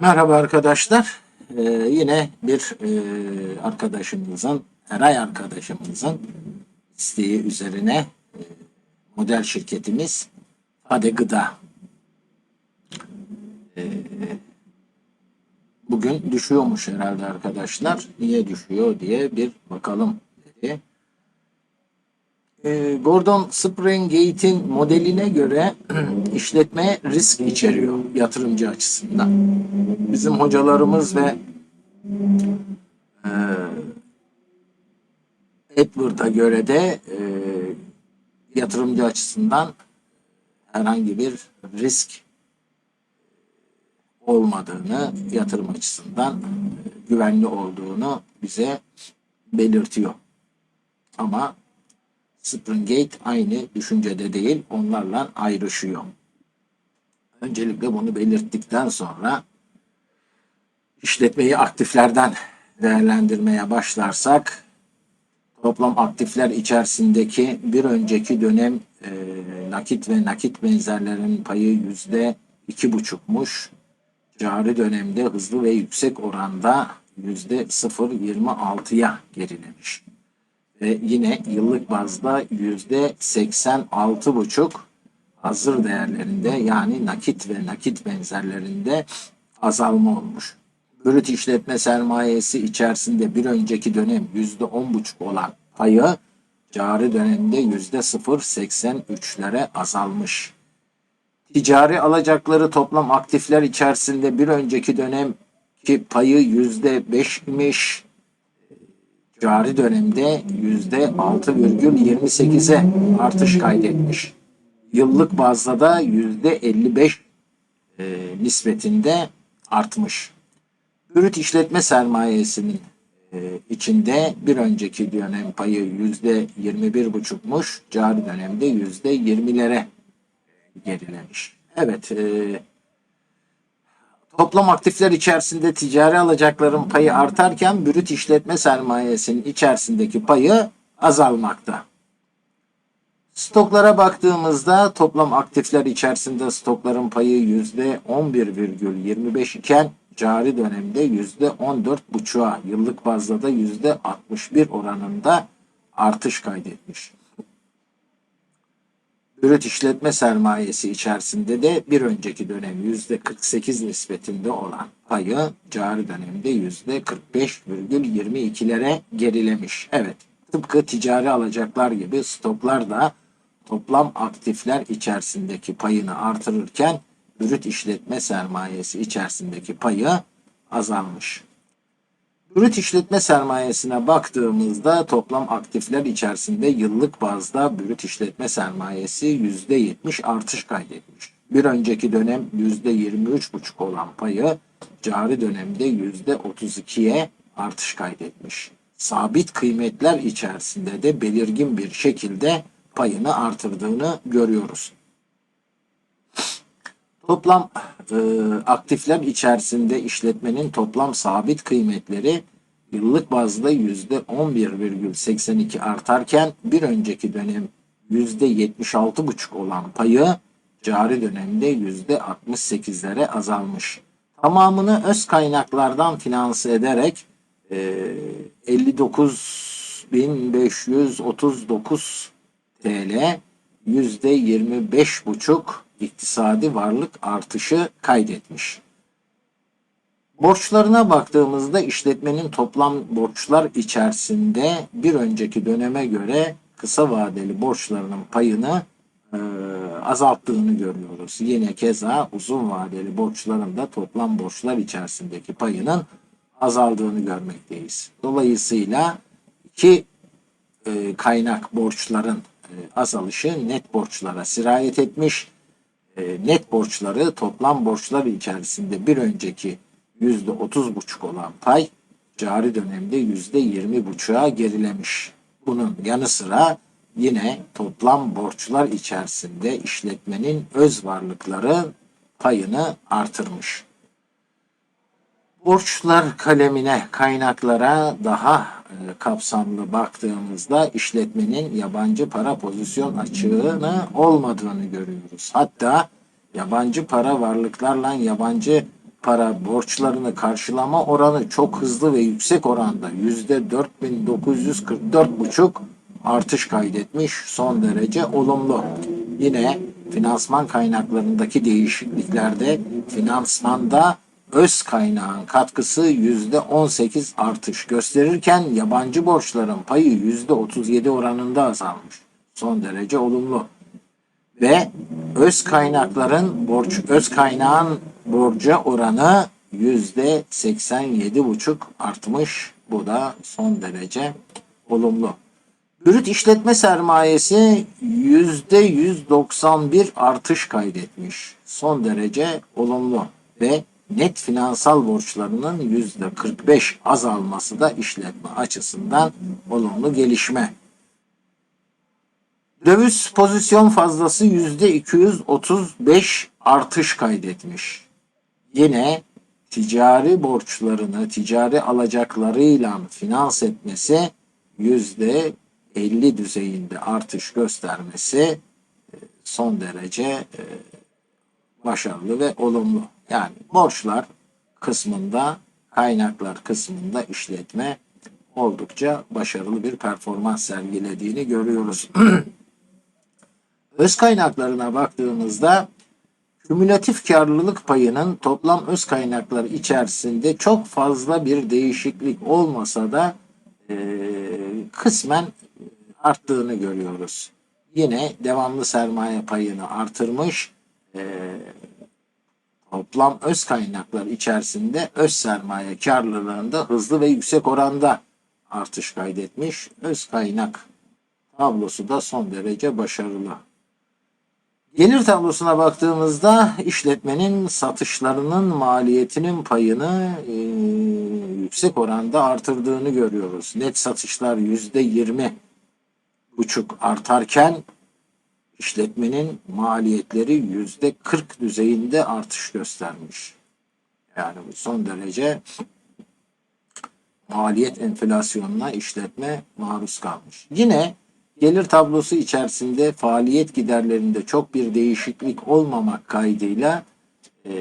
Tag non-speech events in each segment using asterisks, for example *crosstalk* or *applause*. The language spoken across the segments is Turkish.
Merhaba arkadaşlar. Ee, yine bir e, arkadaşımızın, Eray arkadaşımızın isteği üzerine e, model şirketimiz Fade Gıda. Ee, bugün düşüyormuş herhalde arkadaşlar. Niye düşüyor diye bir bakalım Gordon Springgate'in modeline göre *clears throat* işletme risk içeriyor yatırımcı açısından. Bizim hocalarımız ve e, Edward'a göre de e, yatırımcı açısından herhangi bir risk olmadığını, yatırım açısından e, güvenli olduğunu bize belirtiyor. Ama Springgate aynı düşüncede değil, onlarla ayrışıyor. Öncelikle bunu belirttikten sonra işletmeyi aktiflerden değerlendirmeye başlarsak toplam aktifler içerisindeki bir önceki dönem e, nakit ve nakit benzerlerinin payı yüzde iki buçukmuş. Cari dönemde hızlı ve yüksek oranda yüzde 0.26'ya gerilemiş ve yine yıllık bazda yüzde 86 buçuk hazır değerlerinde yani nakit ve nakit benzerlerinde azalma olmuş. Brüt işletme sermayesi içerisinde bir önceki dönem yüzde on buçuk olan payı cari dönemde yüzde 0.83'lere azalmış. Ticari alacakları toplam aktifler içerisinde bir önceki dönemki payı yüzde beş imiş cari dönemde yüzde 6,28'e artış kaydetmiş. Yıllık bazda da yüzde 55 e, nispetinde artmış. Brüt işletme sermayesinin e, içinde bir önceki dönem payı yüzde 21,5'muş. Cari dönemde yüzde 20'lere gerilemiş. Evet, e, Toplam aktifler içerisinde ticari alacakların payı artarken brüt işletme sermayesinin içerisindeki payı azalmakta. Stoklara baktığımızda toplam aktifler içerisinde stokların payı %11,25 iken cari dönemde %14,5'a yıllık bazda da %61 oranında artış kaydetmiş. Brüt işletme sermayesi içerisinde de bir önceki dönem yüzde 48 nispetinde olan payı cari dönemde yüzde 45,22'lere gerilemiş. Evet tıpkı ticari alacaklar gibi stoklar da toplam aktifler içerisindeki payını artırırken brüt işletme sermayesi içerisindeki payı azalmış. Brüt işletme sermayesine baktığımızda toplam aktifler içerisinde yıllık bazda brüt işletme sermayesi %70 artış kaydetmiş. Bir önceki dönem %23,5 olan payı cari dönemde %32'ye artış kaydetmiş. Sabit kıymetler içerisinde de belirgin bir şekilde payını artırdığını görüyoruz. Toplam e, aktifler içerisinde işletmenin toplam sabit kıymetleri yıllık bazda yüzde 11,82 artarken bir önceki dönem yüzde 76,5 olan payı cari dönemde yüzde 68'lere azalmış. Tamamını öz kaynaklardan finanse ederek e, 59.539 TL yüzde 25,5 iktisadi varlık artışı kaydetmiş. Borçlarına baktığımızda işletmenin toplam borçlar içerisinde bir önceki döneme göre kısa vadeli borçlarının payını e, azalttığını görüyoruz. Yine keza uzun vadeli borçların da toplam borçlar içerisindeki payının azaldığını görmekteyiz. Dolayısıyla iki e, kaynak borçların e, azalışı net borçlara sirayet etmiş net borçları toplam borçlar içerisinde bir önceki yüzde otuz buçuk olan pay cari dönemde yüzde yirmi buçuğa gerilemiş. Bunun yanı sıra yine toplam borçlar içerisinde işletmenin öz varlıkları payını artırmış. Borçlar kalemine, kaynaklara daha e, kapsamlı baktığımızda işletmenin yabancı para pozisyon açığını olmadığını görüyoruz. Hatta yabancı para varlıklarla yabancı para borçlarını karşılama oranı çok hızlı ve yüksek oranda yüzde 4944,5 artış kaydetmiş. Son derece olumlu. Yine finansman kaynaklarındaki değişikliklerde finansmanda öz kaynağın katkısı yüzde 18 artış gösterirken yabancı borçların payı yüzde 37 oranında azalmış. Son derece olumlu ve öz kaynakların borç öz kaynağın borca oranı yüzde 87,5 artmış. Bu da son derece olumlu. Brüt işletme sermayesi yüzde 191 artış kaydetmiş. Son derece olumlu ve net finansal borçlarının yüzde 45 azalması da işletme açısından olumlu gelişme. Döviz pozisyon fazlası yüzde 235 artış kaydetmiş. Yine ticari borçlarını ticari alacaklarıyla finans etmesi yüzde 50 düzeyinde artış göstermesi e, son derece e, başarılı ve olumlu. Yani borçlar kısmında, kaynaklar kısmında işletme oldukça başarılı bir performans sergilediğini görüyoruz. *clears throat* öz kaynaklarına baktığımızda kümülatif karlılık payının toplam öz kaynaklar içerisinde çok fazla bir değişiklik olmasa da e, kısmen arttığını görüyoruz. Yine devamlı sermaye payını artırmış, e, toplam öz kaynaklar içerisinde öz sermaye karlılığında hızlı ve yüksek oranda artış kaydetmiş. Öz kaynak tablosu da son derece başarılı. Gelir tablosuna baktığımızda işletmenin satışlarının maliyetinin payını e, yüksek oranda artırdığını görüyoruz. Net satışlar yüzde yirmi buçuk artarken işletmenin maliyetleri yüzde 40 düzeyinde artış göstermiş. Yani bu son derece maliyet enflasyonuna işletme maruz kalmış. Yine gelir tablosu içerisinde faaliyet giderlerinde çok bir değişiklik olmamak kaydıyla e,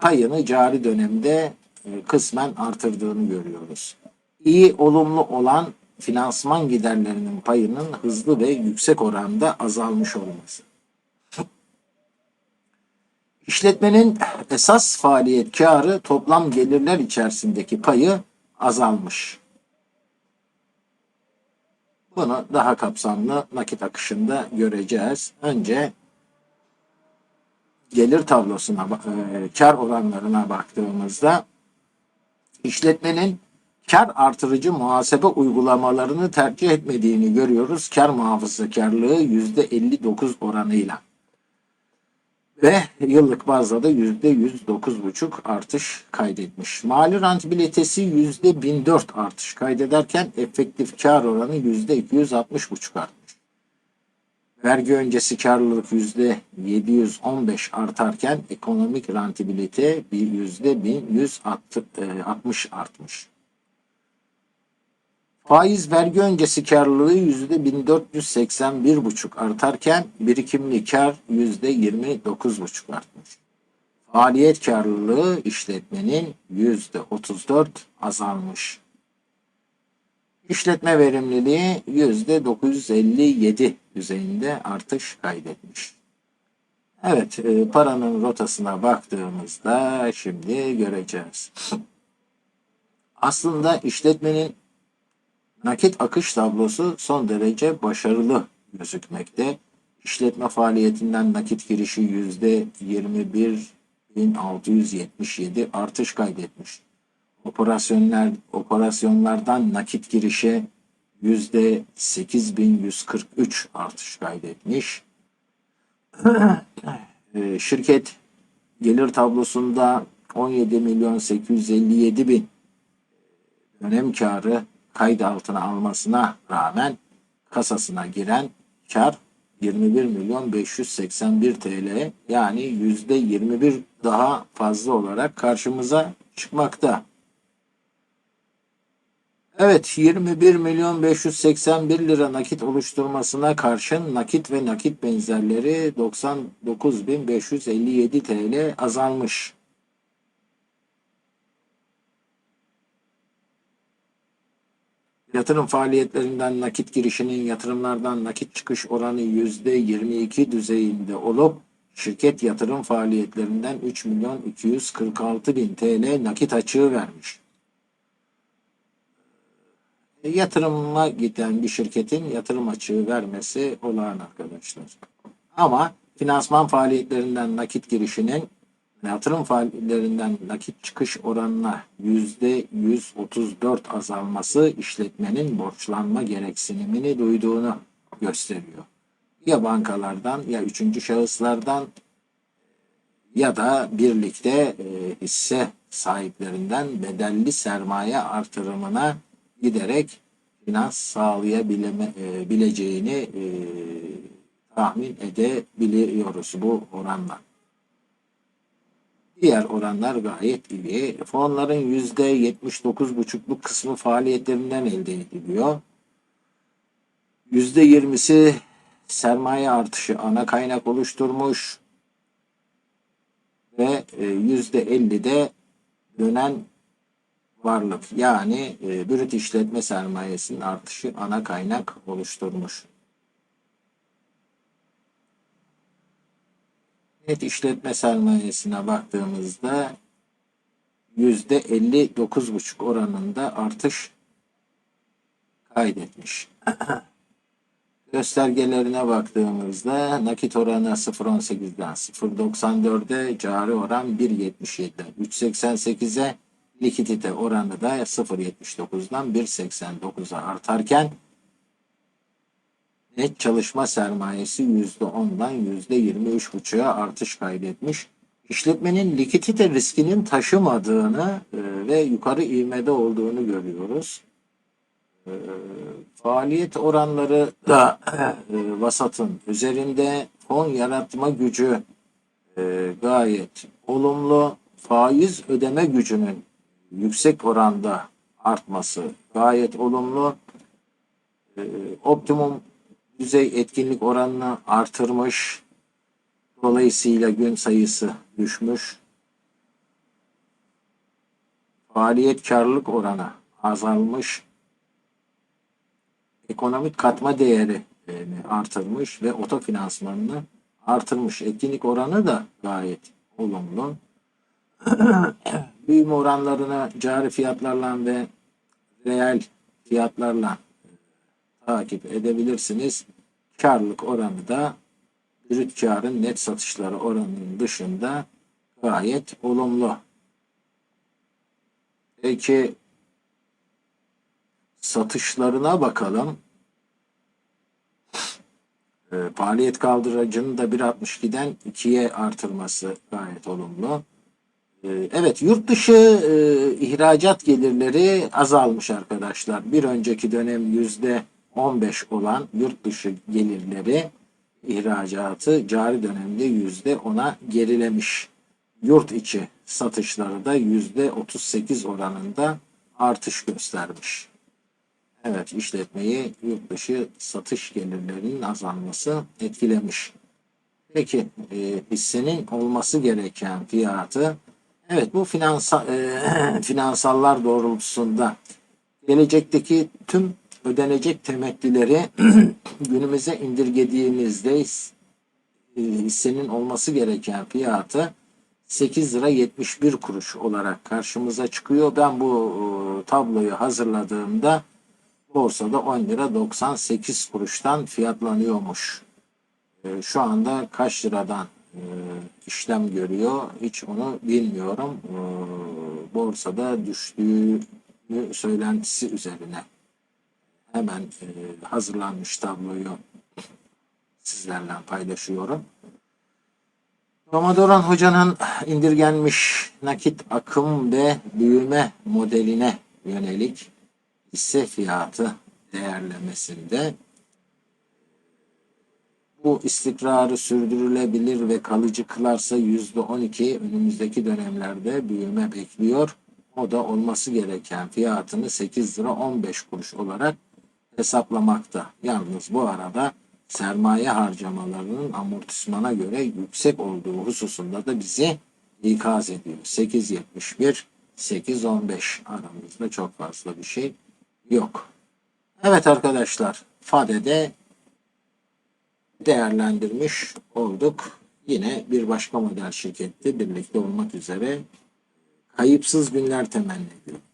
payını cari dönemde e, kısmen artırdığını görüyoruz. İyi olumlu olan finansman giderlerinin payının hızlı ve yüksek oranda azalmış olması. İşletmenin esas faaliyet karı toplam gelirler içerisindeki payı azalmış. Bunu daha kapsamlı nakit akışında göreceğiz. Önce gelir tablosuna, e, kar oranlarına baktığımızda işletmenin kar artırıcı muhasebe uygulamalarını tercih etmediğini görüyoruz. Kar muhafazakarlığı %59 oranıyla. Ve yıllık bazda da %109,5 artış kaydetmiş. Mali rentabilitesi %1004 artış kaydederken efektif kar oranı %260,5 artmış. Vergi öncesi karlılık %715 artarken ekonomik rentabilite bir %1160 artmış. Faiz vergi öncesi karlılığı yüzde 1481,5 artarken birikimli kar yüzde 29,5 artmış. Faaliyet karlılığı işletmenin yüzde 34 azalmış. İşletme verimliliği yüzde 957 düzeyinde artış kaydetmiş. Evet, e, paranın rotasına baktığımızda şimdi göreceğiz. *laughs* Aslında işletmenin Nakit akış tablosu son derece başarılı gözükmekte. İşletme faaliyetinden nakit girişi %21.677 artış kaydetmiş. Operasyonlar, operasyonlardan nakit girişe %8143 artış kaydetmiş. *clears throat* Ee, şirket gelir tablosunda 17 milyon 857 bin dönem karı kayıt altına almasına rağmen kasasına giren kar 21 milyon 581 TL yani yüzde 21 daha fazla olarak karşımıza çıkmakta. Evet 21 milyon 581 lira nakit oluşturmasına karşın nakit ve nakit benzerleri 99.557 TL azalmış. Yatırım faaliyetlerinden nakit girişinin yatırımlardan nakit çıkış oranı %22 düzeyinde olup şirket yatırım faaliyetlerinden 3 milyon 246 bin TL nakit açığı vermiş. E, Yatırıma giden bir şirketin yatırım açığı vermesi olağan arkadaşlar. Ama finansman faaliyetlerinden nakit girişinin yatırım faaliyetlerinden nakit çıkış oranına yüzde 134 azalması işletmenin borçlanma gereksinimini duyduğunu gösteriyor. Ya bankalardan ya üçüncü şahıslardan ya da birlikte e, hisse sahiplerinden bedelli sermaye artırımına giderek finans sağlayabileceğini e, tahmin edebiliyoruz bu oranla. Diğer oranlar gayet iyi. Fonların %79,5'luk kısmı faaliyetlerinden elde ediliyor. %20'si sermaye artışı ana kaynak oluşturmuş ve e, %50 de dönen varlık yani e, brüt işletme sermayesinin artışı ana kaynak oluşturmuş. Net işletme sermayesine baktığımızda yüzde 59,5 oranında artış kaydetmiş. *clears throat* Göstergelerine baktığımızda nakit oranı 0.18'den 0.94'e, cari oran 1.77'den 3.88'e, likidite oranı da 0.79'dan 1.89'a artarken net çalışma sermayesi %10'dan %23,5'a artış kaydetmiş. İşletmenin likidite riskinin taşımadığını e, ve yukarı ivmede olduğunu görüyoruz. E, faaliyet oranları da e, vasatın üzerinde fon yaratma gücü gayet olumlu. Faiz ödeme gücünün yüksek oranda artması gayet olumlu. Optimum düzey etkinlik oranını artırmış. Dolayısıyla gün sayısı düşmüş. Faaliyet karlılık oranı azalmış. Ekonomik katma değeri e, artırmış ve otofinansmanını artırmış. Etkinlik oranı da gayet olumlu. *clears throat* Büyüme oranlarını cari fiyatlarla ve reel fiyatlarla takip edebilirsiniz. Karlılık oranı da brüt karın net satışları oranının dışında gayet olumlu. Peki satışlarına bakalım. E, faaliyet kaldıracının da 1.62'den 2'ye artırması gayet olumlu. E, evet yurt dışı e, ihracat gelirleri azalmış arkadaşlar. Bir önceki dönem yüzde 15 olan yurt dışı gelirleri ihracatı cari dönemde yüzde 10'a gerilemiş. Yurt içi satışları da yüzde 38 oranında artış göstermiş. Evet işletmeyi yurt dışı satış gelirlerinin azalması etkilemiş. Peki e, hissenin olması gereken fiyatı evet bu finansal e, *clears throat* finansallar doğrultusunda gelecekteki tüm ödenecek temetlileri *clears throat* günümüze indirgediğimizde e, hissenin olması gereken fiyatı 8 lira 71 kuruş olarak karşımıza çıkıyor. Ben bu e, tabloyu hazırladığımda borsada 10 lira 98 kuruştan fiyatlanıyormuş. E, şu anda kaç liradan işlem görüyor hiç onu bilmiyorum. Borsada düştüğü söylentisi üzerine hemen e, hazırlanmış tabloyu sizlerle paylaşıyorum. Romadoran Hoca'nın indirgenmiş nakit akım ve büyüme modeline yönelik hisse fiyatı değerlemesinde bu istikrarı sürdürülebilir ve kalıcı kılarsa %12 önümüzdeki dönemlerde büyüme bekliyor. O da olması gereken fiyatını 8 lira 15 kuruş olarak hesaplamakta. Yalnız bu arada sermaye harcamalarının amortismana göre yüksek olduğu hususunda da bizi ikaz ediyor. 8.71 8.15 aramızda çok fazla bir şey yok. Evet arkadaşlar FADE'de değerlendirmiş olduk. Yine bir başka model şirkette birlikte olmak üzere kayıpsız günler temenni ediyorum.